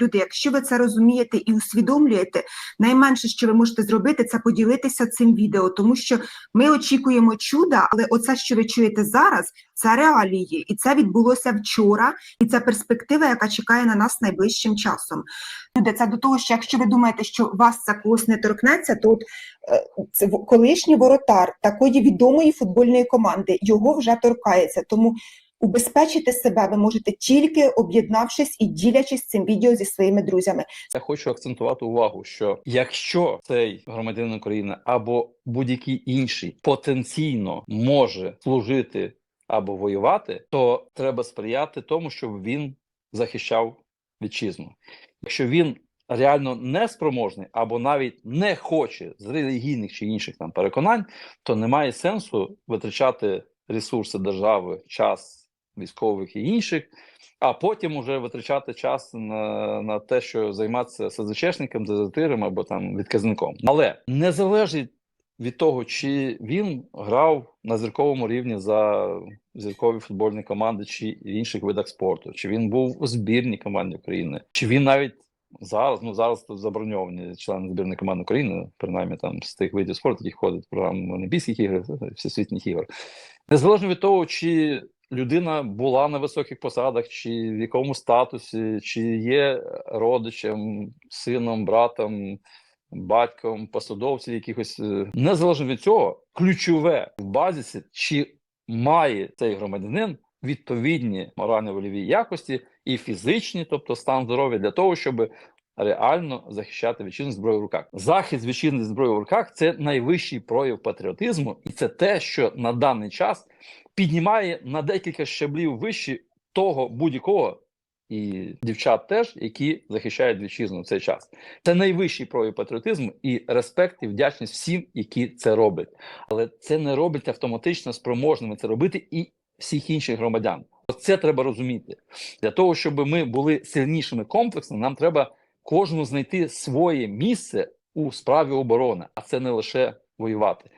Люди, якщо ви це розумієте і усвідомлюєте, найменше, що ви можете зробити, це поділитися цим відео, тому що ми очікуємо чуда, але оце, що ви чуєте зараз, це реалії, і це відбулося вчора, і це перспектива, яка чекає на нас найближчим часом. Люди, це до того, що якщо ви думаєте, що вас це когось не торкнеться, то от е, це колишній воротар такої відомої футбольної команди його вже торкається. Тому убезпечити себе ви можете тільки об'єднавшись і ділячись цим відео зі своїми друзями. Я хочу акцентувати увагу, що якщо цей громадянин України або будь-який інший потенційно може служити або воювати, то треба сприяти тому, щоб він захищав вітчизну. Якщо він реально не спроможний або навіть не хоче з релігійних чи інших там переконань, то немає сенсу витрачати ресурси держави, час військових і інших а потім уже витрачати час на, на те, що займатися СЗЧшником, дезертиром або там відказником. Але не залежить від того, чи він грав на зірковому рівні за зіркові футбольні команди чи інших видах спорту, чи він був у збірній команді України, чи він навіть зараз, ну зараз тут заброньовані члени збірної команди України, принаймні там з тих видів спорту, які входять в програму Олімпійських ігор, всесвітніх ігор. Незалежно від того, чи людина була на високих посадах, чи в якому статусі, чи є родичем, сином, братом, батьком, посадовців якихось. е, Незалежно від цього, ключове в базісі, чи має цей громадянин відповідні морально-вольові якості і фізичні, тобто стан здоров'я, для того, щоб реально захищати вітчизну зброю в руках. Захист вітчизни зброї в руках це найвищий прояв патріотизму, і це те, що на даний час піднімає на декілька щаблів вище того будь-якого. І дівчат теж, які захищають вітчизну в цей час. Це найвищий прояв патріотизму і респект і вдячність всім, які це роблять. Але це не робить автоматично спроможними це робити і всіх інших громадян. Це треба розуміти. Для того, щоб ми були сильнішими комплексно, нам треба кожному знайти своє місце у справі оборони, а це не лише воювати.